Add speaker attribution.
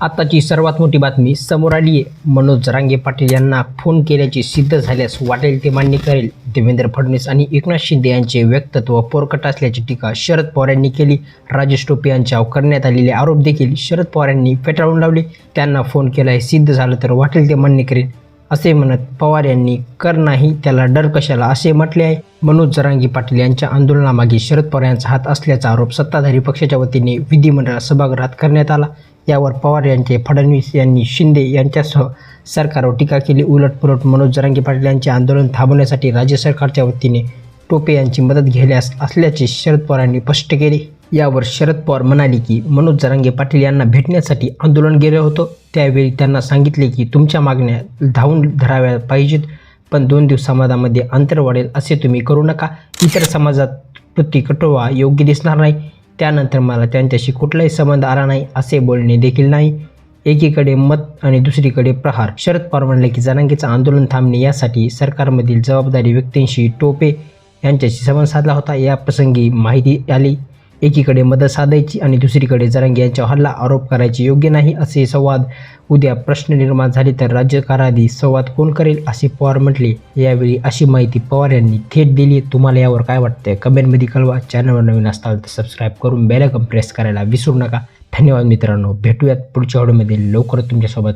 Speaker 1: आताची सर्वात मोठी बातमी समोर आली आहे. मनोज जरांगे पाटील यांना फोन केल्याचे सिद्ध झाल्यास वाटेल ते मान्य करेल. देवेंद्र फडणवीस आणि एकनाथ शिंदे यांचे व्यक्तत्व पोरकट असल्याची टीका शरद पवार यांनी केली. राजेश टोपे यांच्यावर करण्यात आलेले आरोप देखील शरद पवार यांनी फेटाळून लावले. त्यांना फोन केला हे सिद्ध झालं तर वाटेल ते मान्य करेल असे म्हणत पवार यांनी कर नाही त्याला डर कशाला असे म्हटले आहे. मनोज जरांगी पाटील यांच्या आंदोलनामागे शरद पवार यांचा हात असल्याचा आरोप सत्ताधारी पक्षाच्या वतीने विधिमंडळ सभागृहात करण्यात आला. यावर पवार यांचे फडणवीस यांनी शिंदे यांच्यासह सरकारवर टीका केली. उलटपुलट मनोज जरांगे पाटील यांचे आंदोलन थांबवण्यासाठी राज्य सरकारच्या वतीने टोपे यांची मदत घेण्यास असल्याचे शरद पवारांनी स्पष्ट केले. यावर शरद पवार म्हणाले की मनोज जरांगे पाटील यांना भेटण्यासाठी आंदोलन गेलं होतं. त्यावेळी त्यांना सांगितले की तुमच्या मागण्या धावून धराव्या पाहिजेत पण दोन दिवसामध्ये अंतर वाढेल असे तुम्ही करू नका. इतर समाजात प्रती कटोवा योग्य दिसणार नाही. त्यानंतर मला त्यांच्याशी कुठलाही संबंध आला नाही असे बोलणे देखील नाही. एकीकडे मत आणि दुसरीकडे प्रहार. शरद पवार म्हणले की जनांगीचं आंदोलन थांबणे यासाठी सरकारमधील जबाबदारी व्यक्तींशी टोपे यांच्याशी संबंध साधला होता. या प्रसंगी माहिती आली. एकीकडे मदत साधायची आणि दुसरीकडे जरांगे यांच्यावर हल्ला आरोप करायचे योग्य नाही असे संवाद उद्या प्रश्न निर्माण झाले तर राज्यकाराधी संवाद कोण करेल असे पवार म्हटले. यावेळी अशी माहिती पवार यांनी थेट दिली. तुम्हाला यावर काय वाटतंय? कमेंटमध्ये कळवा. चॅनलवर नवीन असाल तर सबस्क्राईब करून बेलकम प्रेस करायला विसरू नका. धन्यवाद मित्रांनो. भेटूयात पुढच्या व्हिडिओमध्ये. लवकर तुमच्यासोबत